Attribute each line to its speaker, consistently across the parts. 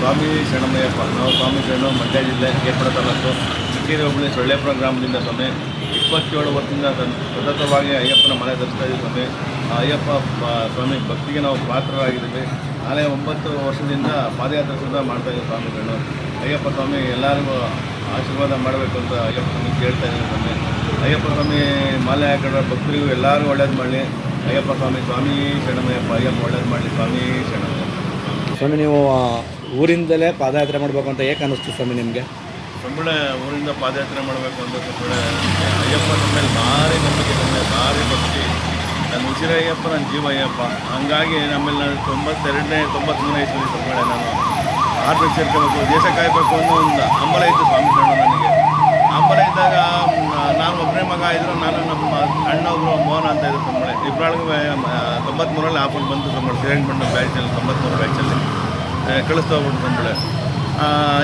Speaker 1: ಸ್ವಾಮಿ ಶರಣಮಯ್ಯಪ್ಪ ನಾವು ಸ್ವಾಮಿ ಶರಣ ಮಂಡ್ಯ ಜಿಲ್ಲೆ ಏರ್ಪಡ ತಾಲೂಕು ಚಿಕ್ಕೇರಿ ಹೋಬಳಿ ಸೊಳ್ಳೆಪುರ ಗ್ರಾಮದಿಂದ ಸ್ವಾಮಿ, ಇಪ್ಪತ್ತೇಳು ವರ್ಷದಿಂದ ಸತತವಾಗಿ ಅಯ್ಯಪ್ಪನ ಮನೆ ತರಿಸ್ತಾ ಇದ್ದೀವಿ ಸ್ವಾಮಿ. ಅಯ್ಯಪ್ಪ ಸ್ವಾಮಿ ಭಕ್ತಿಗೆ ನಾವು ಪಾತ್ರರಾಗಿದ್ದೀವಿ. ನಾಳೆ ಒಂಬತ್ತು ವರ್ಷದಿಂದ ಪಾದಯಾತ್ರೆ ಸುಧಾ ಮಾಡ್ತಾ ಇದ್ದೀವಿ ಸ್ವಾಮಿಗಳು ಅಯ್ಯಪ್ಪ ಸ್ವಾಮಿ, ಎಲ್ಲರಿಗೂ ಆಶೀರ್ವಾದ ಮಾಡಬೇಕು ಅಂತ ಅಯ್ಯಪ್ಪ ಸ್ವಾಮಿ ಕೇಳ್ತಾ ಇದ್ದೀನಿ ಸ್ವಾಮಿ. ಅಯ್ಯಪ್ಪ ಸ್ವಾಮಿ, ಮಾಲೆ ಹಾಕಿರೋ ಭಕ್ತರಿಗೂ ಎಲ್ಲರೂ ಒಳ್ಳೇದು ಮಾಡಲಿ. ಅಯ್ಯಪ್ಪ ಸ್ವಾಮಿ ಸ್ವಾಮಿ ಶರಣಮಯ್ಯಪ್ಪ, ಅಯ್ಯಪ್ಪ ಒಳ್ಳೇದು ಮಾಡಲಿ ಸ್ವಾಮಿ ಶರಣಮಯ್ಯಪ್ಪ
Speaker 2: ಸ್ವಾಮಿ, ನೀವು ಊರಿಂದಲೇ ಪಾದಯಾತ್ರೆ ಮಾಡಬೇಕು ಅಂತ ಏಕೆ ಅನ್ನಿಸ್ತು ಸ್ವಾಮಿ ನಿಮಗೆ?
Speaker 1: ಸಂಬಳೆ ಊರಿಂದ ಪಾದಯಾತ್ರೆ ಮಾಡಬೇಕು ಅಂತ ಸಂಬಳೆ ಅಯ್ಯಪ್ಪ ನಮ್ಮ ಮೇಲೆ ಭಾರಿ ನಂಬಿಕೆ, ನಮ್ಮ ಭಾರಿ ಭಕ್ತಿ. ನನ್ನ ಉಸಿರಯ್ಯಪ್ಪ, ನನ್ನ ಜೀವ ಅಯ್ಯಪ್ಪ ಹಂಗಾಗಿ ನಮ್ಮಲ್ಲಿ ನಾನು ತೊಂಬತ್ತೆರಡನೇ, ತೊಂಬತ್ಮೂರನೇ ಇಸ್ವಿ ಸಂಬಳೆ ನಾನು ಆರ್ಮಿ ಸೇರ್ಕೋಬೇಕು, ದೇಶ ಕಾಯಬೇಕು ಅನ್ನೋ ಒಂದು ಹಂಬಲ ಇತ್ತು ಸ್ವಾಮಿ ಶರಣ ನನಗೆ. ಹಂಬಲ ಇದ್ದಾಗ ನಾನು ಒಬ್ಬನೇ ಮಗ ಇದ್ರು, ನಾನು ನಮ್ಮ ಅಣ್ಣ ಒಬ್ಬರು ಮೋಹನ ಅಂತ ಇದ್ರು ಸಂಬಳ ಇಬ್ರಾಳಿಗೆ ತೊಂಬತ್ಮೂರಲ್ಲಿ ಆಫರ್ ಬಂತು ಸಂಬಳ ಶ್ರೀರಂಗಪಟ್ಟಣ ಬ್ಯಾಚಲ್ಲಿ ತೊಂಬತ್ಮೂರು ಬ್ಯಾಚಲ್ಲಿ ಕಳಿಸ್ತಾ ಹೋಗ್ಬಿಟ್ಟು ಸಂಬಳ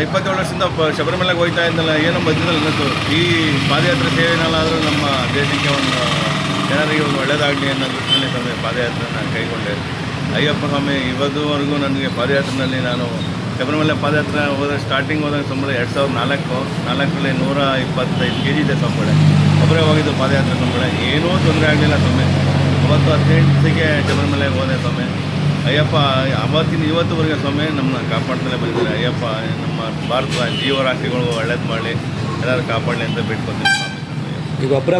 Speaker 1: ಇಪ್ಪತ್ತೇಳು ವರ್ಷದಿಂದ ಶಬರಿಮಲೆಗೆ ಹೋಗ್ತಾ ಇದ್ದಲ್ಲ ಏನೋ ಮಧ್ಯದಲ್ಲಿ ಅನ್ನಿಸ್ತು ಈ ಪಾದಯಾತ್ರೆ ಸೇವೆನಲ್ಲಾದರೂ ನಮ್ಮ ದೇಶಕ್ಕೆ ಒಂದು, ಜನರಿಗೆ ಒಂದು ಒಳ್ಳೆಯದಾಗಲಿ ಅನ್ನೋ ದೃಷ್ಟಿಯಲ್ಲಿ ಸ್ವಾಮಿ ನಾನು ಕೈಗೊಂಡೆ. ಅಯ್ಯಪ್ಪ ಸ್ವಾಮಿ, ಇವತ್ತುವರೆಗೂ ನನಗೆ ಪಾದಯಾತ್ರೆಯಲ್ಲಿ ನಾನು ಶಬರಿಮಲೆ ಪಾದಯಾತ್ರೆ ಹೋದ ಸ್ಟಾರ್ಟಿಂಗ್ ಹೋದಾಗ ಸಂಬಳ ಎರಡು ಸಾವಿರದ ನಾಲ್ಕು, ನಾಲ್ಕರಲ್ಲಿ ನೂರ ಇಪ್ಪತ್ತೈದು ಕೆ ಜಿ ಇದೆ ಸಂಬಳ ಒಬ್ಬರೇ ಹೋಗಿದ್ದು ಪಾದಯಾತ್ರೆ ಸಂಬಳ ಏನೂ ತೊಂದರೆ ಆಗಲಿಲ್ಲ ಸ್ವಾಮಿ. ಒಂಬತ್ತು ಹದಿನೆಂಟಿಗೆ ಶಬರಿಮಲೆಗೆ ಹೋದೆ ಸ್ವಾಮಿ. ಅಯ್ಯಪ್ಪ ಅವತ್ತಿನ ಇವತ್ತುವರೆಗೆ ಸ್ವಾಮಿ ನಮ್ಮನ್ನ ಕಾಪಾಡ್ತಾನೆ ಬಂದಿದ್ದಾರೆ. ಅಯ್ಯಪ್ಪ ನಮ್ಮ ಭಾರತದ ಜೀವರಾಶಿಗಳು ಒಳ್ಳೇದು ಮಾಡಲಿ. ಎಲ್ಲರೂ ಕಾಪಾಡಲಿ ಅಂತ ಬಿಟ್ಕೊತೀನಿ ಸ್ವಾಮಿ.
Speaker 2: ಈಗ ಒಬ್ಬರೇ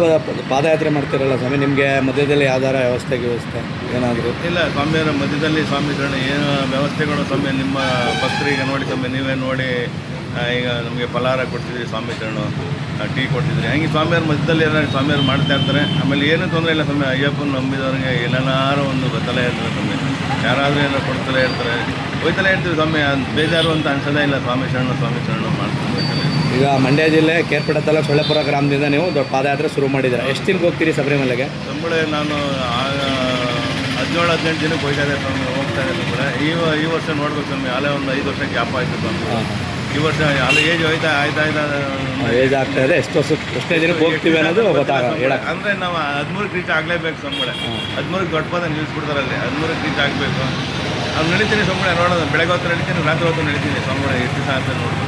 Speaker 2: ಪಾದಯಾತ್ರೆ ಮಾಡ್ತಿರಲ್ಲ ಸ್ವಾಮಿ ನಿಮಗೆ ಮಧ್ಯದಲ್ಲಿ ಯಾವ್ದಾರ ವ್ಯವಸ್ಥೆ ವ್ಯವಸ್ಥೆ ಏನಾದರೂ?
Speaker 1: ಇಲ್ಲ ಸ್ವಾಮಿಯವರ ಮಧ್ಯದಲ್ಲಿ ಸ್ವಾಮಿ ಏನು ವ್ಯವಸ್ಥೆಗಳು ಸ್ವಾಮಿ ನಿಮ್ಮ ಭಕ್ತರಿಗೆ ನೋಡಿ ಸ್ವಾಮಿ ನೀವೇ ನೋಡಿ ಈಗ ನಮಗೆ ಫಲಾರ ಕೊಡ್ತಿದ್ರಿ ಸ್ವಾಮಿ ಚರಣು ಟೀ ಕೊಡ್ತಿದ್ರಿ. ಹಂಗೆ ಸ್ವಾಮಿಯವ್ರ ಮಧ್ಯದಲ್ಲಿ ಏನಾದ್ರು ಸ್ವಾಮಿಯವ್ರು ಮಾಡ್ತಾ ಇರ್ತಾರೆ. ಆಮೇಲೆ ಏನೂ ತೊಂದರೆ ಇಲ್ಲ ಸ್ವಾಮಿ ಅಯ್ಯಪ್ಪನ ನಂಬಿದವ್ರಿಗೆ ಏನಾರು ಒಂದು ಬತ್ತಲೇ ಇರ್ತಾರೆ ಸ್ವಾಮಿ. ಯಾರಾದರೂ ಏನಾರು ಕೊಡ್ತಲೇ ಇರ್ತಾರೆ. ಹೋಯ್ತಲೇ ಇರ್ತೀವಿ ಸ್ವಾಮಿ ಅದ್ ಬೇಜಾರು ಅಂತ ಅನ್ಸೋದೇ ಇಲ್ಲ. ಸ್ವಾಮಿ ಚರಣು ಸ್ವಾಮಿ ಚರಣು ಮಾಡ್ಕೊಂಡು ಹೋಯ್ತಲೇ
Speaker 2: ಈಗ ಮಂಡ್ಯ ಜಿಲ್ಲೆ ಕೇರ್ಪಡ ತಲ ಸೊಳ್ಳೆಪುರ ಗ್ರಾಮದಿಂದ ನೀವು ದೊಡ್ಡ ಪಾದಯಾತ್ರೆ ಶುರು ಮಾಡಿದ್ದೀರಾ? ಎಷ್ಟು ದಿನಕ್ಕೆ ಹೋಗ್ತೀರಿ ಸಬರಿಮಲೆಗೆ?
Speaker 1: ಸಂಬಳ ನಾನು ಹದಿನೇಳು ಹದಿನೆಂಟು ದಿನಕ್ಕೆ ಹೋಗ್ತಾ ಇದ್ದೆ ಸ್ವಾಮಿ ಹೋಗ್ತಾ ಇದ್ದೆ ಸಂಬಳ. ಈ ಈ ವರ್ಷ ನೋಡ್ಬೇಕು ಸ್ವಾಮಿ ಅಲ್ಲೇ ಒಂದು ಐದು ವರ್ಷ ಗ್ಯಾಪ್ ಆಯಿತು ಸ್ವಾಮಿ. ಈ ವರ್ಷ ಅಲ್ಲಿ ಏಜ್ ಹೋಯ್ತಾ ಆಯ್ತಾ ಆಯ್ತಾ
Speaker 2: ಏಜ್ ಆಗ್ತಾ ಇದೆ. ಎಷ್ಟು ವರ್ಷ ಎಷ್ಟೇ ದಿನಕ್ಕೆ ಹೋಗ್ತೀವಿ ಅನ್ನೋದು ಗೊತ್ತಾಗ ಹೇಳಕ್ಕೆ.
Speaker 1: ಅಂದ್ರೆ ನಾವು ಹದಿಮೂರಕ್ಕೆ ರೀಚ್ ಆಗಲೇಬೇಕು ಸಂಬಳ ಹದಿಮೂರಕ್ಕೆ ದೊಡ್ಡ ಪದ ನಿಲ್ಲಿಸ್ಬಿಡ್ತಾರಲ್ಲಿ ಹದಿಮೂರಕ್ಕೆ ರೀಚ್ ಆಗಬೇಕು. ಅವ್ರು ನಡೀತೀನಿ ಸಂಬಳ ನೋಡೋದು. ಬೆಳಗ್ಗೆ ಹೊತ್ತು ನಡೀತೀನಿ ರಾತ್ರಿ ಹೊತ್ತು ನಡೀತೀನಿ ಸಂಬಳ ಎಷ್ಟು ದಿವಸ ಅಂತ ನೋಡ್ಬೇಕು.